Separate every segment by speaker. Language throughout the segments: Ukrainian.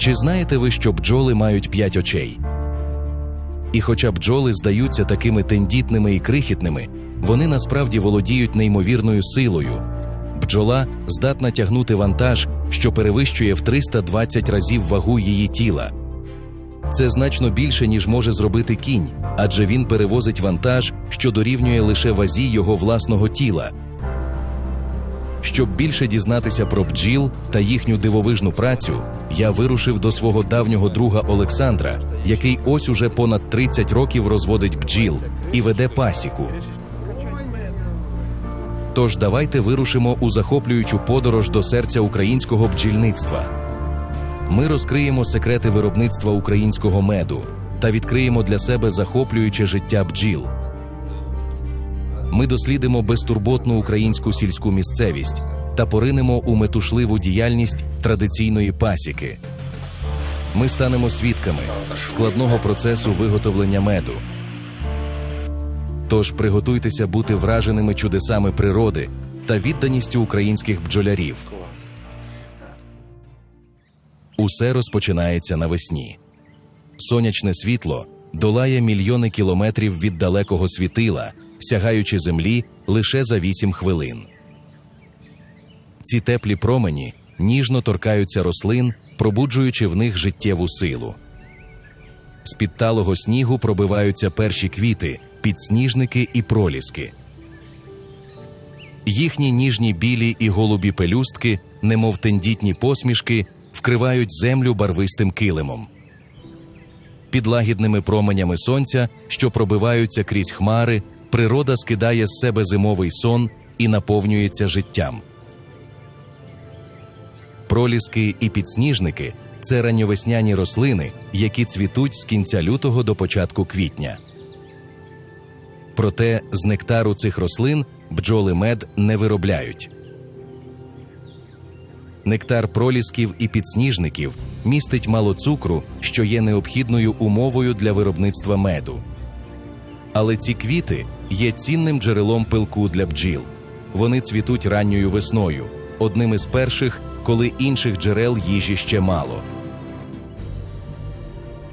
Speaker 1: Чи знаєте ви, що бджоли мають п'ять очей? І хоча бджоли здаються такими тендітними і крихітними, вони насправді володіють неймовірною силою. Бджола здатна тягнути вантаж, що перевищує в 320 разів вагу її тіла. Це значно більше, ніж може зробити кінь, адже він перевозить вантаж, що дорівнює лише вазі його власного тіла. Щоб більше дізнатися про бджіл та їхню дивовижну працю, я вирушив до свого давнього друга Олександра, який ось уже понад 30 років розводить бджіл і веде пасіку. Тож давайте вирушимо у захоплюючу подорож до серця українського бджільництва. Ми розкриємо секрети виробництва українського меду та відкриємо для себе захоплююче життя бджіл. Ми дослідимо безтурботну українську сільську місцевість та поринемо у метушливу діяльність традиційної пасіки. Ми станемо свідками складного процесу виготовлення меду. Тож приготуйтеся бути враженими чудесами природи та відданістю українських бджолярів. Усе розпочинається навесні. Сонячне світло долає мільйони кілометрів від далекого світила, сягаючи землі лише за 8 хвилин. Ці теплі промені ніжно торкаються рослин, пробуджуючи в них життєву силу. З під талого снігу пробиваються перші квіти, підсніжники і проліски. Їхні ніжні білі і голубі пелюстки, немов тендітні посмішки, вкривають землю барвистим килимом. Під лагідними променями сонця, що пробиваються крізь хмари, природа скидає з себе зимовий сон і наповнюється життям. Проліски і підсніжники це ранньовесняні рослини, які цвітуть з кінця лютого до початку квітня. Проте з нектару цих рослин бджоли мед не виробляють. Нектар пролісків і підсніжників містить мало цукру, що є необхідною умовою для виробництва меду. Але ці квіти є цінним джерелом пилку для бджіл. Вони цвітуть ранньою весною, одним із перших, коли інших джерел їжі ще мало.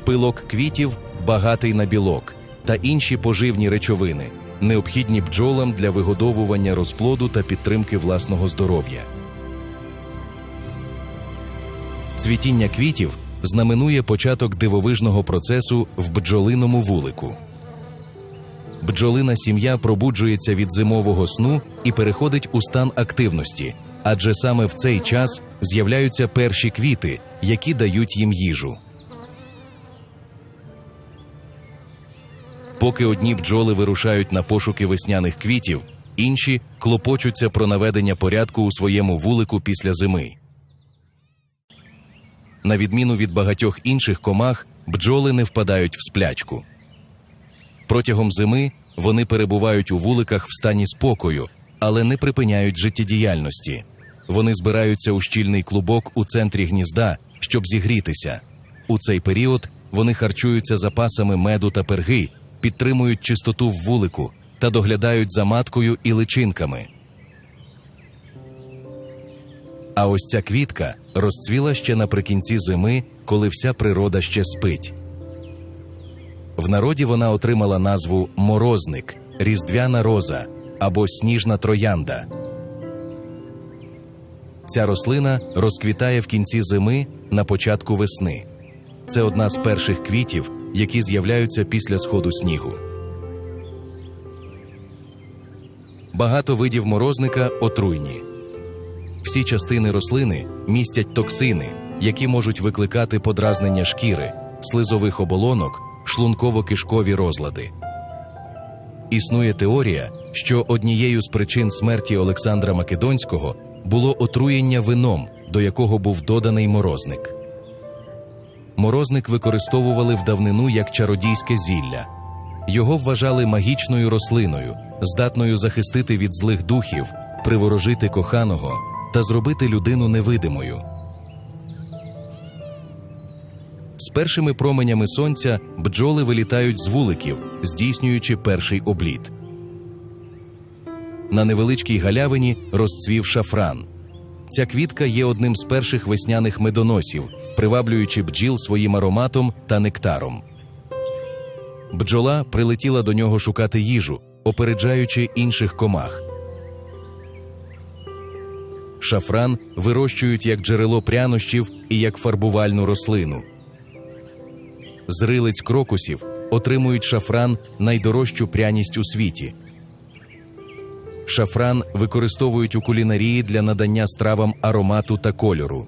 Speaker 1: Пилок квітів багатий на білок та інші поживні речовини, необхідні бджолам для вигодовування розплоду та підтримки власного здоров'я. Цвітіння квітів знаменує початок дивовижного процесу в бджолиному вулику. Бджолина сім'я пробуджується від зимового сну і переходить у стан активності, адже саме в цей час з'являються перші квіти, які дають їм їжу. Поки одні бджоли вирушають на пошуки весняних квітів, інші клопочуться про наведення порядку у своєму вулику після зими. На відміну від багатьох інших комах, бджоли не впадають в сплячку. Протягом зими вони перебувають у вуликах в стані спокою, але не припиняють життєдіяльності. Вони збираються у щільний клубок у центрі гнізда, щоб зігрітися. У цей період вони харчуються запасами меду та перги, підтримують чистоту в вулику та доглядають за маткою і личинками. А ось ця квітка розцвіла ще наприкінці зими, коли вся природа ще спить. В народі вона отримала назву морозник, різдвяна роза або сніжна троянда. Ця рослина розквітає в кінці зими на початку весни. Це одна з перших квітів, які з'являються після сходу снігу. Багато видів морозника отруйні. Всі частини рослини містять токсини, які можуть викликати подразнення шкіри, слизових оболонок, шлунково-кишкові розлади. Існує теорія, що однією з причин смерті Олександра Македонського було отруєння вином, до якого був доданий морозник. Морозник використовували в давнину як чародійське зілля. Його вважали магічною рослиною, здатною захистити від злих духів, приворожити коханого та зробити людину невидимою. З першими променями сонця бджоли вилітають з вуликів, здійснюючи перший обліт. На невеличкій галявині розцвів шафран. Ця квітка є одним з перших весняних медоносів, приваблюючи бджіл своїм ароматом та нектаром. Бджола прилетіла до нього шукати їжу, опереджаючи інших комах. Шафран вирощують як джерело прянощів і як фарбувальну рослину. З крокусів отримують шафран найдорожчу пряність у світі. Шафран використовують у кулінарії для надання стравам аромату та кольору.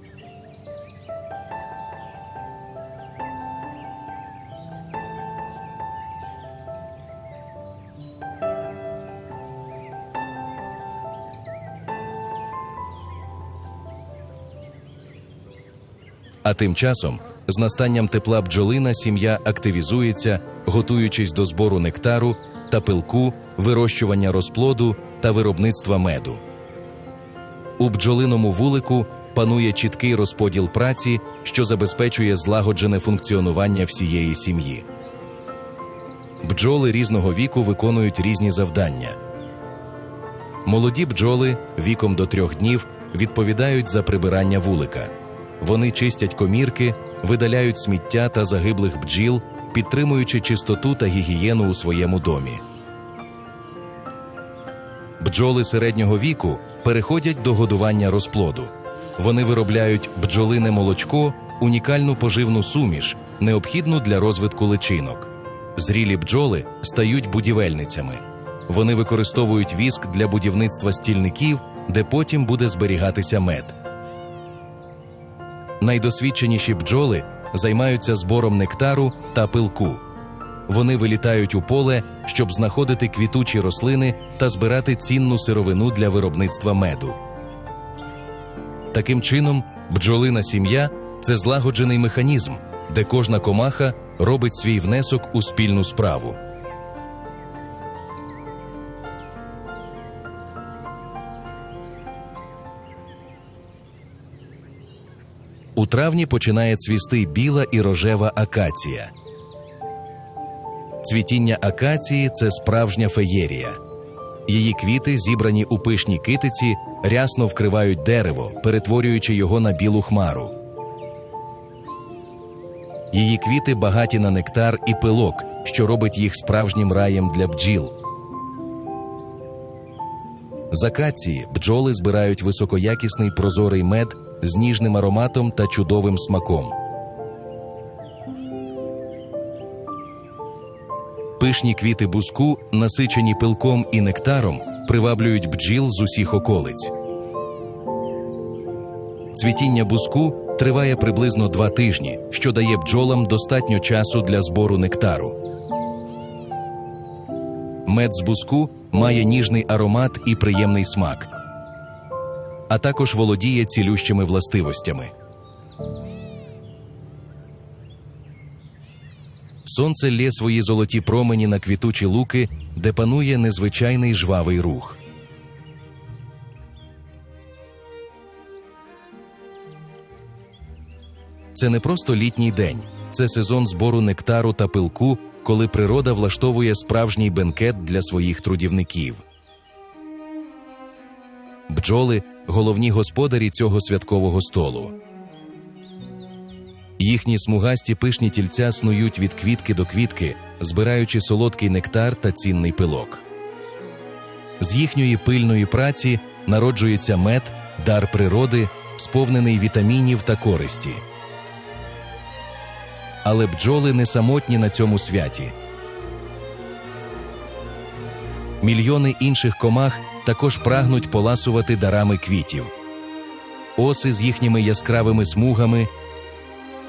Speaker 1: А тим часом, з настанням тепла бджолина сім'я активізується, готуючись до збору нектару та пилку, вирощування розплоду та виробництва меду. У бджолиному вулику панує чіткий розподіл праці, що забезпечує злагоджене функціонування всієї сім'ї. Бджоли різного віку виконують різні завдання. Молоді бджоли віком до трьох днів відповідають за прибирання вулика. Вони чистять комірки, видаляють сміття та загиблих бджіл, підтримуючи чистоту та гігієну у своєму домі. Бджоли середнього віку переходять до годування розплоду. Вони виробляють бджолине молочко, унікальну поживну суміш, необхідну для розвитку личинок. Зрілі бджоли стають будівельницями. Вони використовують віск для будівництва стільників, де потім буде зберігатися мед. Найдосвідченіші бджоли займаються збором нектару та пилку. Вони вилітають у поле, щоб знаходити квітучі рослини та збирати цінну сировину для виробництва меду. Таким чином, бджолина сім'я це злагоджений механізм, де кожна комаха робить свій внесок у спільну справу. У травні починає цвісти біла і рожева акація. Цвітіння акації це справжня феєрія. Її квіти, зібрані у пишній китиці, рясно вкривають дерево, перетворюючи його на білу хмару. Її квіти багаті на нектар і пилок, що робить їх справжнім раєм для бджіл. З акації бджоли збирають високоякісний прозорий мед з ніжним ароматом та чудовим смаком. Пишні квіти буску, насичені пилком і нектаром, приваблюють бджіл з усіх околиць. Цвітіння буску триває приблизно два тижні, що дає бджолам достатньо часу для збору нектару. Мед з буску має ніжний аромат і приємний смак, а також володіє цілющими властивостями. Сонце лє свої золоті промені на квітучі луки, де панує незвичайний жвавий рух. Це не просто літній день, це сезон збору нектару та пилку, коли природа влаштовує справжній бенкет для своїх трудівників. Бджоли головні господарі цього святкового столу. Їхні смугасті пишні тільця снують від квітки до квітки, збираючи солодкий нектар та цінний пилок. З їхньої пильної праці народжується мед, дар природи, сповнений вітамінів та користі. Але бджоли не самотні на цьому святі. Мільйони інших комах також прагнуть поласувати дарами квітів. Оси з їхніми яскравими смугами,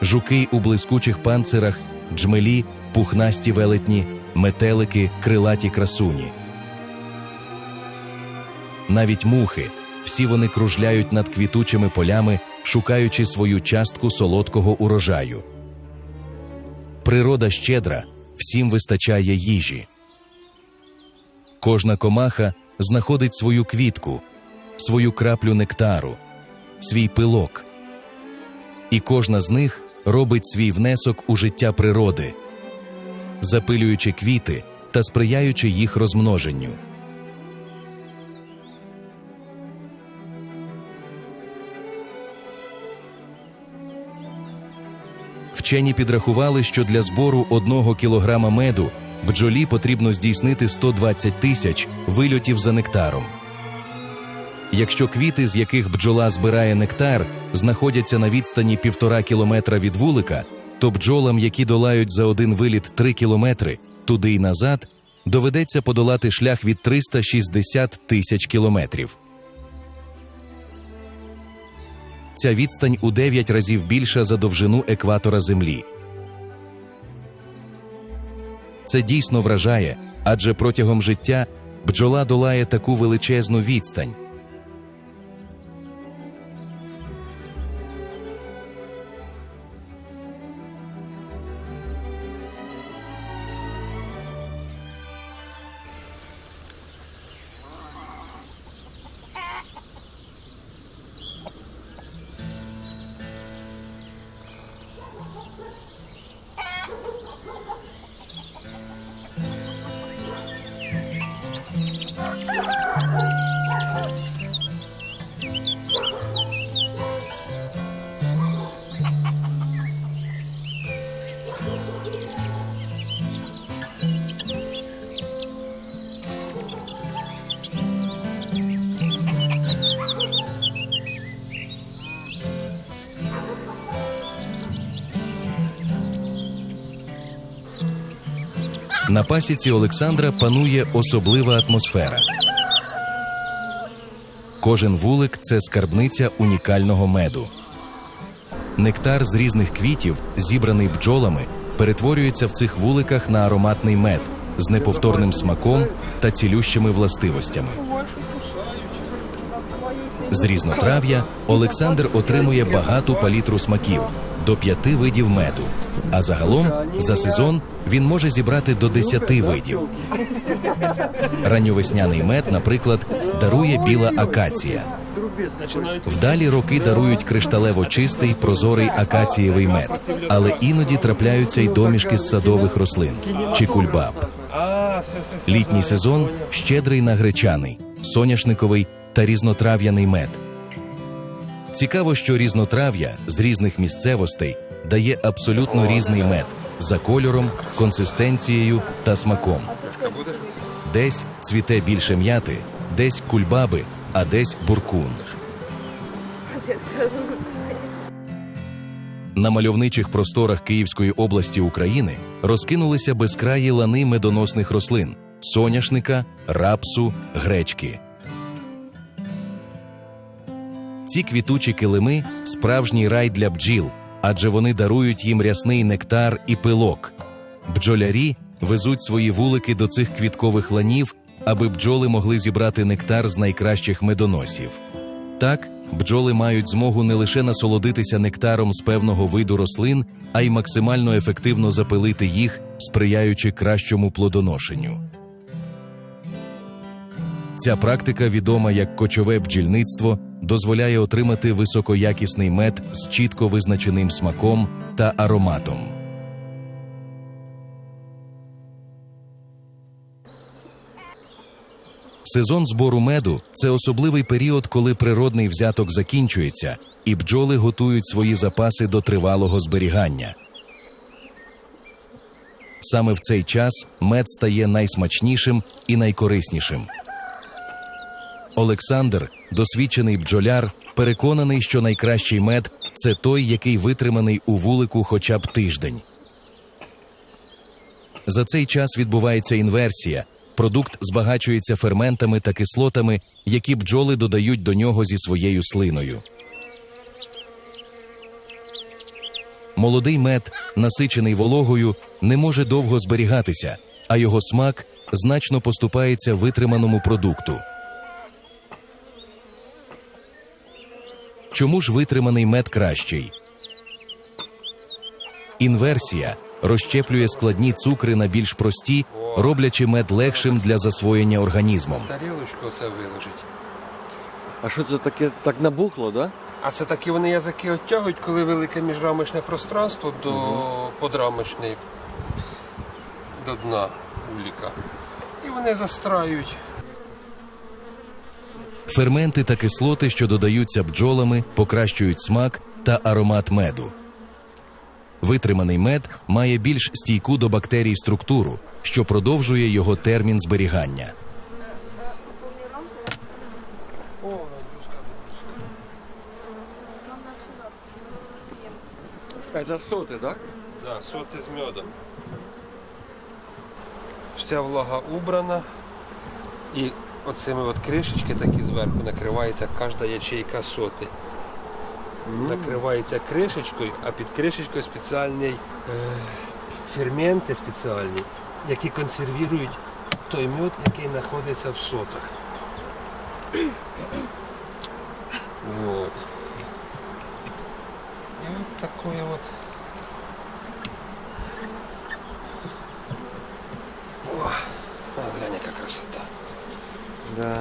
Speaker 1: жуки у блискучих панцирах, джмелі, пухнасті велетні, метелики, крилаті красуні. Навіть мухи, всі вони кружляють над квітучими полями, шукаючи свою частку солодкого урожаю. Природа щедра, всім вистачає їжі. Кожна комаха знаходить свою квітку, свою краплю нектару, свій пилок. І кожна з них робить свій внесок у життя природи, запилюючи квіти та сприяючи їх розмноженню. Вчені підрахували, що для збору одного кілограма меду бджолі потрібно здійснити 120 тисяч вильотів за нектаром. Якщо квіти, з яких бджола збирає нектар, знаходяться на відстані півтора кілометра від вулика, то бджолам, які долають за один виліт 3 кілометри туди й назад, доведеться подолати шлях від 360 тисяч кілометрів. Ця відстань у 9 разів більша за довжину екватора Землі. Це дійсно вражає, адже протягом життя бджола долає таку величезну відстань. На пасіці Олександра панує особлива атмосфера. Кожен вулик це скарбниця унікального меду. Нектар з різних квітів, зібраний бджолами, перетворюється в цих вуликах на ароматний мед з неповторним смаком та цілющими властивостями. З різнотрав'я Олександр отримує багату палітру смаків до п'яти видів меду. А загалом за сезон він може зібрати до десяти видів. Ранньовесняний мед, наприклад, дарує біла акація. Вдалі роки дарують кришталево чистий прозорий акацієвий мед, але іноді трапляються й домішки з садових рослин чи кульбаб. Літній сезон щедрий на гречаний, соняшниковий та різнотрав'яний мед. Цікаво, що різнотрав'я з різних місцевостей дає абсолютно різний мед за кольором, консистенцією та смаком. Десь цвіте більше м'яти, десь кульбаби, а десь буркун. На мальовничих просторах Київської області України розкинулися безкраї лани медоносних рослин соняшника, рапсу, гречки. Ці квітучі килими справжній рай для бджіл, адже вони дарують їм рясний нектар і пилок. Бджолярі везуть свої вулики до цих квіткових ланів, аби бджоли могли зібрати нектар з найкращих медоносів. Так, бджоли мають змогу не лише насолодитися нектаром з певного виду рослин, а й максимально ефективно запилити їх, сприяючи кращому плодоношенню. Ця практика, відома як кочове бджільництво, дозволяє отримати високоякісний мед з чітко визначеним смаком та ароматом. Сезон збору меду це особливий період, коли природний взяток закінчується, і бджоли готують свої запаси до тривалого зберігання. Саме в цей час мед стає найсмачнішим і найкориснішим. Олександр, досвідчений бджоляр, переконаний, що найкращий мед це той, який витриманий у вулику хоча б тиждень. За цей час відбувається інверсія. Продукт збагачується ферментами та кислотами, які бджоли додають до нього зі своєю слиною. Молодий мед, насичений вологою, не може довго зберігатися, а його смак значно поступається витриманому продукту. Чому ж витриманий мед кращий? Інверсія розщеплює складні цукри на більш прості, роблячи мед легшим для засвоєння організмом.
Speaker 2: Тарілочку оце виложить.
Speaker 3: А що це таке так набухло, да?
Speaker 2: А це такі вони язики оттягують, коли велике міжрамочне пространство до подрамочної до дна уліка. І вони застраюють.
Speaker 1: Ферменти та кислоти, що додаються бджолами, покращують смак та аромат меду. Витриманий мед має більш стійку до бактерій структуру, що продовжує його термін зберігання.
Speaker 3: Это соты, да?
Speaker 2: Да, соти з медом. Вся влага убрана. І оцими от кришечки такі зверху накривається кожна ячейка соти. Накривається кришечкою, а під кришечкою спеціальний е, ферменти спеціальні, які консервують той мед, який знаходиться в сотах. Вот. І от такое от О, глянь, яка красота.
Speaker 3: Да.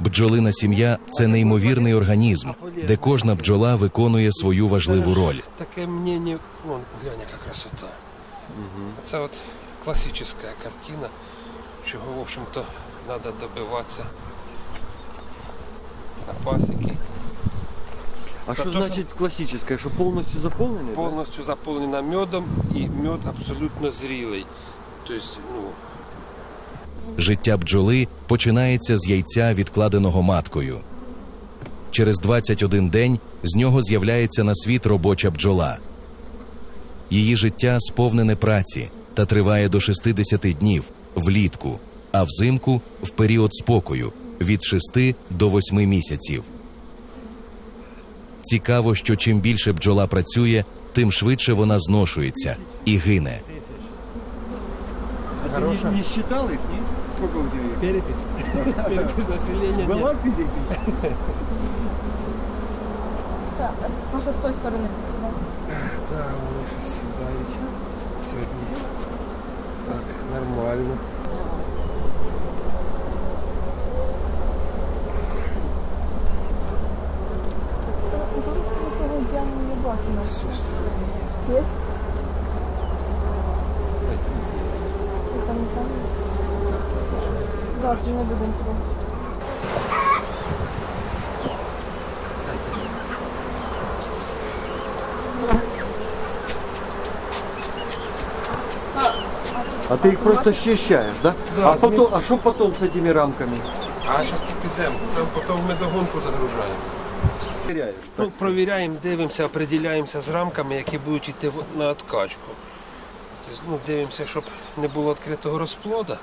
Speaker 1: Бджолина сім'я це неймовірний організм, де кожна бджола виконує свою важливу роль.
Speaker 2: Таке мнение, вон, глянь, яка красота. Це от класична картина, чого, в общем-то, треба добиватися на пасіки.
Speaker 3: А що значить класичне? Що повністю заповнений?
Speaker 2: Повністю заповнена медом і мед абсолютно зрілий. Тобто, ну,
Speaker 1: Життя бджоли починається з яйця, відкладеного маткою. Через 21 день з нього з'являється на світ робоча бджола. Її життя сповнене праці та триває до 60 днів влітку, а взимку в період спокою від 6 до 8 місяців. Цікаво, що чим більше бджола працює, тим швидше вона зношується і гине.
Speaker 3: А ти не, не считал их, ні? Сколько у тебя?
Speaker 2: перепись. перепись населення. ні.
Speaker 3: Была перепись?
Speaker 4: Так, може з тої сторони. да.
Speaker 2: Так, вони щось сідають сьогодні. Так, нормально.
Speaker 4: Такого Да, не будемо трогати.
Speaker 3: А ты их просто счищаешь, да?
Speaker 2: Да,
Speaker 3: а, потом, а что потом с этими рамками?
Speaker 2: А зараз підемо, там потім ми догонку загружаємо. Ну, провіряємо, дивимося, определяємося з рамками, які будуть йти на откачку. Тобто, ну, дивимося, щоб не було відкритого розплода.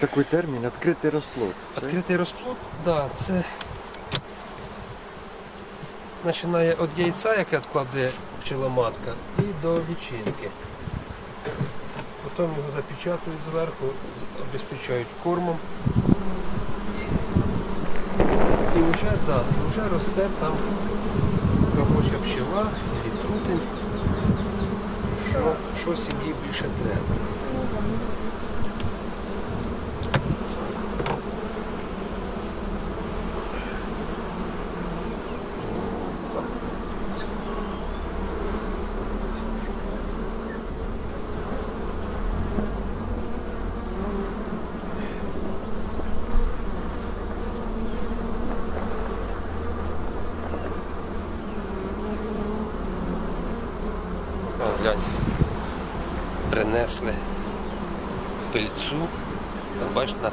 Speaker 3: Такой термин, открытый расплод.
Speaker 2: Відкритий розплод, да, це починає від яйця, яке відкладе пчеломатка, і до лічинки. Потім його запечатують зверху, обезпечають кормом. І вже, да, вже росте там робоча пчела, і трутень, що, що сім'ї більше треба. О, глянь. Принесли пильцу. Бачиш, на,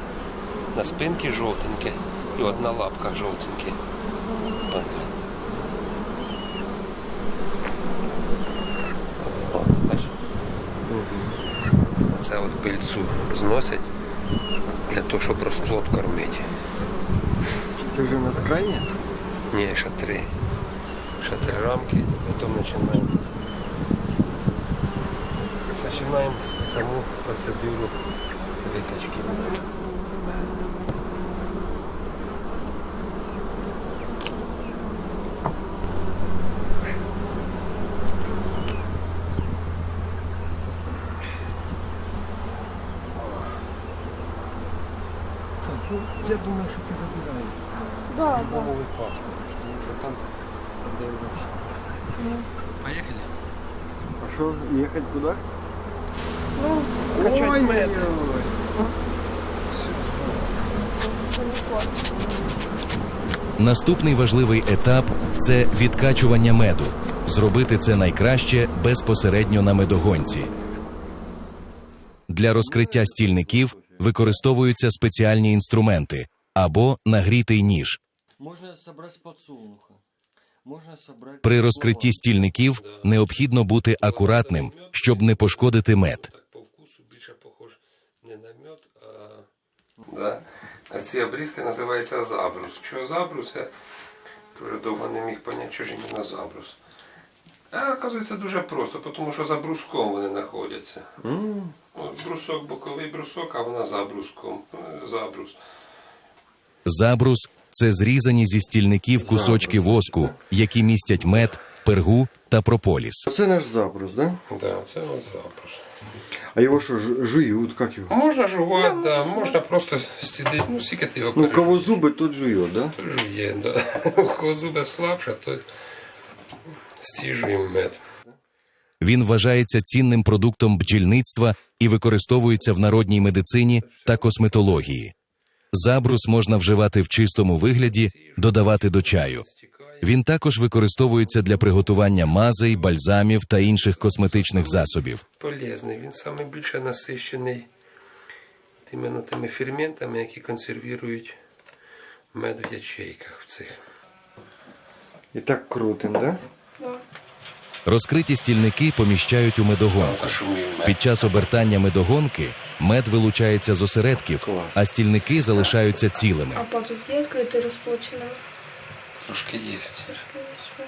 Speaker 2: на спинці жовтеньке і одна лапка жовтеньке. От. От, бачиш? Це от пильцу зносять для того, щоб розплод кормити.
Speaker 3: Ты уже у нас крайне?
Speaker 2: Ні, ще три. Ще три рамки, потім починаємо. Починаємо саму процедуру викачки. Так, ну, я думаю, що це забирає.
Speaker 4: Да, да.
Speaker 2: Новый паспорт. Потому что там дивишся. Поехали.
Speaker 3: А что, ехать куда?
Speaker 1: Наступний важливий етап це відкачування меду. Зробити це найкраще безпосередньо на медогонці. Для розкриття стільників використовуються спеціальні інструменти або нагрітий ніж.
Speaker 3: Можна зібрати з подсолнуха. Можна зібрати...
Speaker 1: При розкритті стільників необхідно бути акуратним, щоб не пошкодити мед.
Speaker 2: По вкусу більше похож не на мед, а. А ці обрізки називаються забрус. Чого забрус? Я дуже довго не міг поняти, що ж іменно забрус. А оказується дуже просто, тому що за бруском вони знаходяться. От брусок, боковий брусок, а вона за бруском. Е, Забрус.
Speaker 1: Забрус це зрізані зі стільників кусочки воску, які містять мед, пергу та прополіс.
Speaker 3: Це наш забрус, да?
Speaker 2: Да, це от забрус.
Speaker 3: А його що, ж- жують, як його?
Speaker 2: Можна жувати, да, можна просто сидіти, ну скільки ти його
Speaker 3: Ну, у кого зуби, тот жує, да?
Speaker 2: То жує, да. У кого зуби слабше, то стіжуємо мед.
Speaker 1: Він вважається цінним продуктом бджільництва і використовується в народній медицині та косметології. Забрус можна вживати в чистому вигляді, додавати до чаю. Він також використовується для приготування мазей, бальзамів та інших косметичних засобів.
Speaker 2: Полезний, він саме більше насищений іменно тими ферментами, які консервують мед в ячейках в цих.
Speaker 3: І так крутим, да?
Speaker 1: Розкриті стільники поміщають у медогонку. Під час обертання медогонки мед вилучається з осередків, а стільники залишаються цілими.
Speaker 4: А потім є відкритий розплочений.
Speaker 2: Трошки є.
Speaker 4: Трошки є.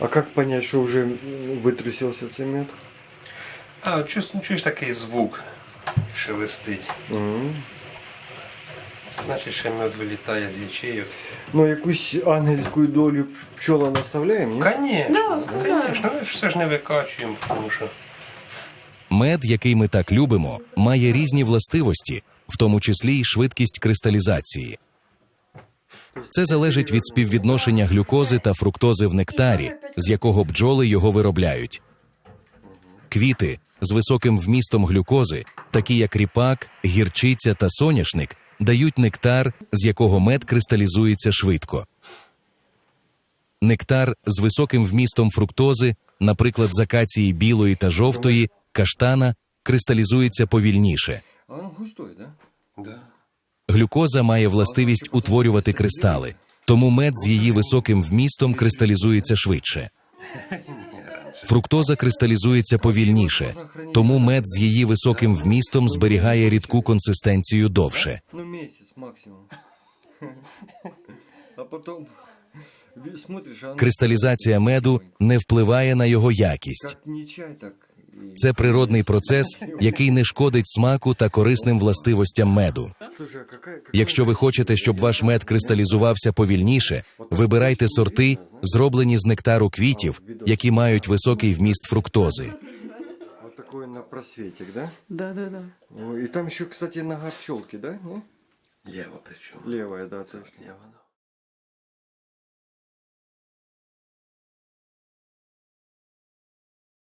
Speaker 3: А як понять, що вже витрусився цей мед?
Speaker 2: А, чуєш, ну, чуєш такий звук шелестить.
Speaker 3: Мгм.
Speaker 2: Це значить, що мед вилітає з ячеїв.
Speaker 3: Ну, якусь ангельську долю пчолам оставляємо, ні?
Speaker 2: Конечно,
Speaker 4: Да,
Speaker 2: конечно, ми все ж не викачуємо, тому що
Speaker 1: Мед, який ми так любимо, має різні властивості, в тому числі й швидкість кристалізації. Це залежить від співвідношення глюкози та фруктози в нектарі, з якого бджоли його виробляють. Квіти з високим вмістом глюкози, такі як ріпак, гірчиця та соняшник, дають нектар, з якого мед кристалізується швидко. Нектар з високим вмістом фруктози, наприклад, з акації білої та жовтої, каштана, кристалізується повільніше. Глюкоза має властивість утворювати кристали, тому мед з її високим вмістом кристалізується швидше. Фруктоза кристалізується повільніше, тому мед з її високим вмістом зберігає рідку консистенцію довше.
Speaker 3: Ну,
Speaker 1: Кристалізація меду не впливає на його якість. Це природний процес, який не шкодить смаку та корисним властивостям меду. Якщо ви хочете, щоб ваш мед кристалізувався повільніше, вибирайте сорти, зроблені з нектару квітів, які мають високий вміст фруктози.
Speaker 3: Вот такой на просветик, да?
Speaker 5: Да, да, да.
Speaker 3: О, И там еще, кстати, нога пчелки, да? Не?
Speaker 2: Лево причому.
Speaker 3: Левая, да, це ж.
Speaker 2: Лево, да.